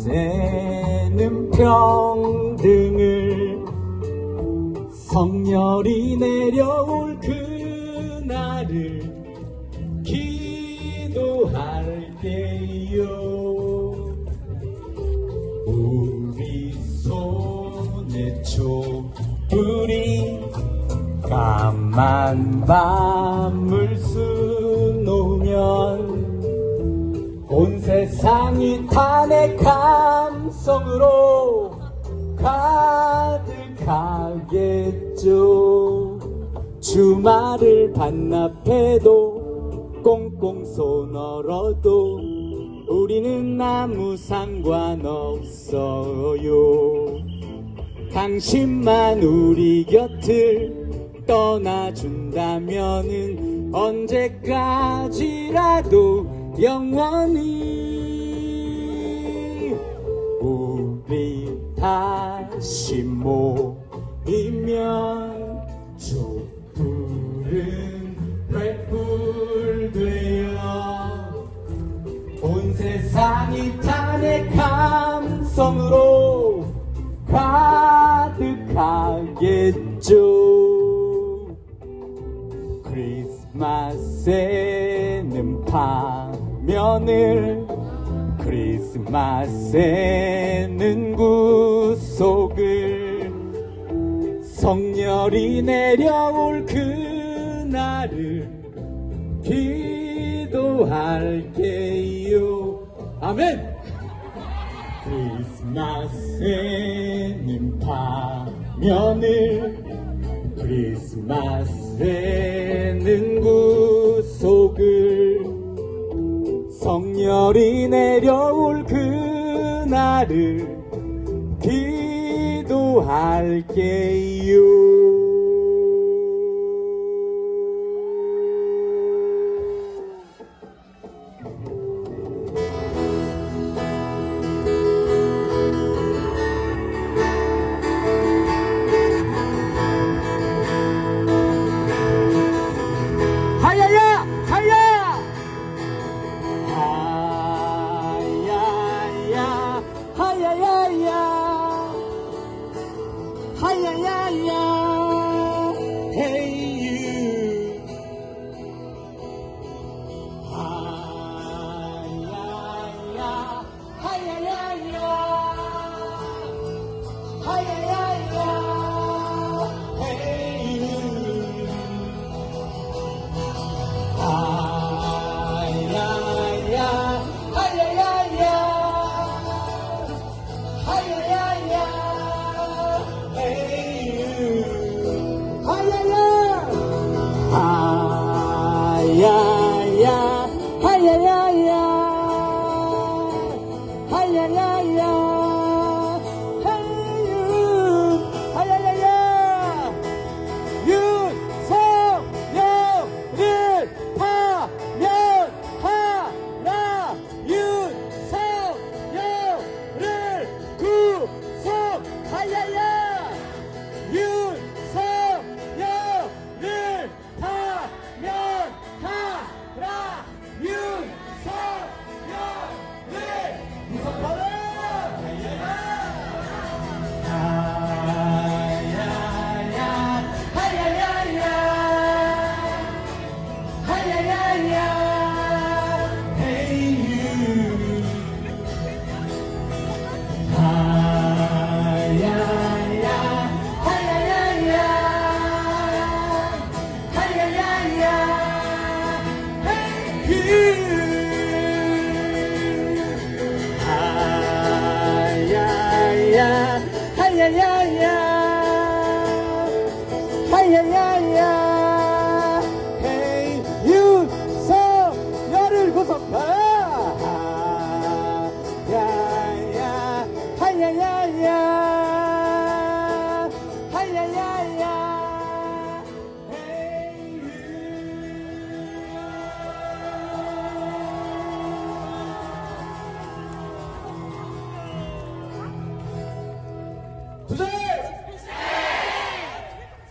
크리스마스에는 평등을 성렬이 내려올 그날을 기도할게요. 우리 손에 촛불이 까만 밤을 수놓으면 온 세상이 탄의 감성으로 가득하겠죠. 주말을 반납해도 꽁꽁 손 얼어도 우리는 아무 상관없어요. 당신만 우리 곁을 떠나준다면은 언제까지라도 영원히 우리 다시 모이면 촛불은 횃불되어 온 세상이 탄의 감성으로 가득하겠죠. 크리스마스에는 파 면을 크리스마스에는 구속을 성렬이 내려올 그날을 기도할게요. 아멘. 크리스마스에는 파면을 크리스마스에는 구속을 성렬이 내려올 그날을 기도할게요 하 yeah.